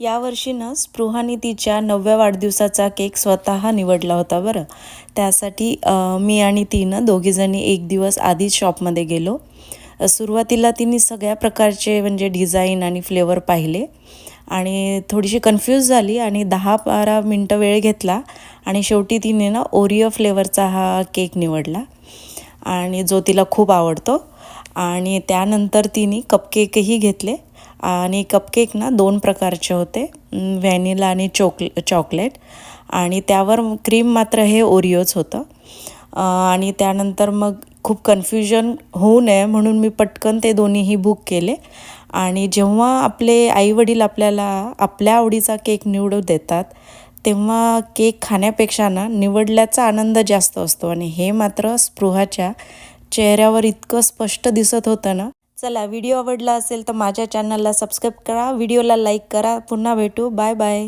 यावर्षी ना स्पृहाने तिच्या नवव्या वाढदिवसाचा केक स्वतः निवडला होता बरं. त्यासाठी मी आणि तिनं दोघीजणी एक दिवस आधीच शॉपमध्ये गेलो. सुरुवातीला तिने सगळ्या प्रकारचे म्हणजे डिझाईन आणि फ्लेवर पाहिले आणि थोडीशी कन्फ्यूज झाली आणि दहा बारा मिनटं वेळ घेतला आणि शेवटी तिने ना ओरिओ फ्लेवरचा हा केक निवडला. आणि जो तिला खूप आवडतो. आणि त्यानंतर तिने कपकेकही घेतले. आणि कपकेक ना दोन प्रकारचे होते. व्हॅनिला आणि चोक चॉकलेट आणि त्यावर क्रीम मात्र हे ओरिओच होतं. आणि त्यानंतर मग खूप कन्फ्युजन होऊ नये म्हणून मी पटकन ते दोन्हीही बुक केले. आणि जेव्हा आपले आईवडील आपल्याला आपल्या आवडीचा केक निवडू देतात तेव्हा केक खाण्यापेक्षा ना निवडल्याचा आनंद जास्त असतो. आणि हे मात्र स्पृहाच्या चेहऱ्यावर इतकं स्पष्ट दिसत होतं ना. चला व्हिडिओ आवडला असेल तर माझ्या चॅनलला सबस्क्राईब करा. व्हिडिओला लाईक करा. पुन्हा भेटू. Bye bye